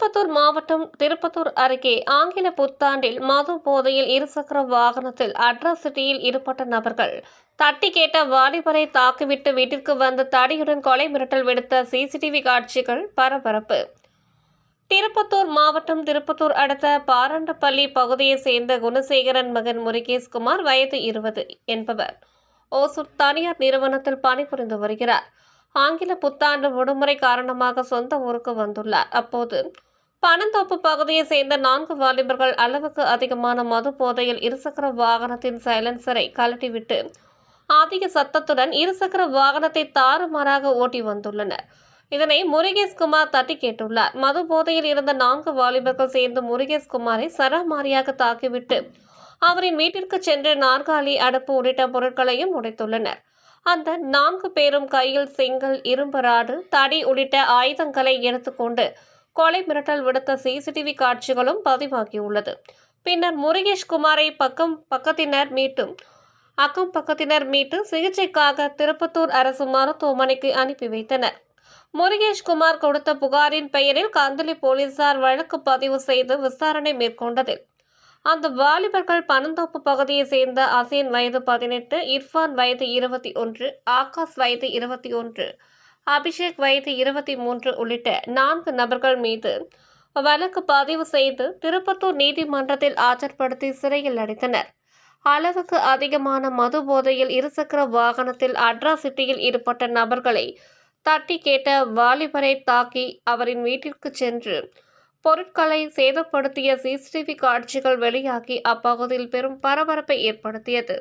திருப்பத்தூர் மாவட்டம் திருப்பத்தூர் அருகே ஆங்கில புத்தாண்டில் மது போதையில் இருசக்கர வாகனத்தில் அட்ராசிட்டியில் ஈடுபட்ட நபர்கள். தட்டி கேட்ட வாலிபரை தாக்கிவிட்டு வீட்டிற்கு வந்து தடியுடன் கொலை மிரட்டல் விடுத்த சிசிடிவி காட்சிகள் பரபரப்பு. திருப்பத்தூர் மாவட்டம் திருப்பத்தூர் அடுத்த பாரண்டப்பள்ளி பகுதியைச் சேர்ந்த குணசேகரன் மகன் முருகேஷ்குமார் வயது இருபது என்பவர். ஓசூர் தனியார் நிறுவனத்தில் பணிபுரிந்து வருகிறார். ஆங்கில புத்தாண்டு விடுமுறை காரணமாக சொந்த ஊருக்கு வந்துள்ளார். அப்போது பனந்தோப்பு பகுதியை சேர்ந்த நான்கு வாலிபர்கள் அளவுக்கு அதிகமான மது போதையில் இருசக்கர வாகனத்தின் சைலன்சரை கழட்டிவிட்டு அதிக சத்தத்துடன் இருசக்கர வாகனத்தை தாறுமாறாக ஓட்டி வந்துள்ளனர். இதனை முருகேஷ்குமார் தட்டி கேட்டுள்ளார். மது போதையில் இருந்த நான்கு வாலிபர்கள் சேர்ந்து முருகேஷ்குமாரை சரமாரியாக தாக்கிவிட்டு அவரின் வீட்டிற்கு சென்று நாற்காலி அடுப்பு உள்ளிட்ட பொருட்களையும் உடைத்துள்ளனர். அந்த நான்கு பேரும் கையில் செங்கல் இரும்பு ராடு தடி உள்ளிட்ட ஆயுதங்களை எடுத்துக்கொண்டு கொலை மிரட்டல் விடுத்த சிசிடிவி காட்சிகளும் பதிவாகியுள்ளது. பின்னர் முருகேஷ் குமாரை பக்கம் பக்கத்தினர் மீட்டும் அக்கம் பக்கத்தினர் மீட்டு சிகிச்சைக்காக திருப்பத்தூர் அரசு மருத்துவமனைக்கு அனுப்பி வைத்தனர். முருகேஷ்குமார் கொடுத்த புகாரின் பெயரில் கந்தளி போலீசார் வழக்கு பதிவு செய்து விசாரணை மேற்கொண்டதில் அந்த வாலிபர்கள் பனந்தோப்பு பகுதியைச் சேர்ந்த அசீன் வயது பதினெட்டு இர்ஃபான் வயது இருபத்தி ஒன்று ஆகாஷ் வயது இருபத்தி ஒன்று அபிஷேக் வயது இருபத்தி மூன்று உள்ளிட்ட நான்கு நபர்கள் மீது வழக்கு பதிவு செய்து திருப்பத்தூர் நீதிமன்றத்தில் ஆஜர்படுத்தி சிறையில் அடைத்தனர். அளவுக்கு அதிகமான மது போதையில் இருசக்கர வாகனத்தில் அட்ராசிட்டியில் ஈடுபட்ட நபர்களை தட்டி கேட்ட வாலிபரை தாக்கி அவரின் வீட்டிற்கு சென்று பொருட்களை சேதப்படுத்திய சிசிடிவி காட்சிகள் வெளியாகி அப்பகுதியில் பெரும் பரபரப்பை ஏற்படுத்தியது.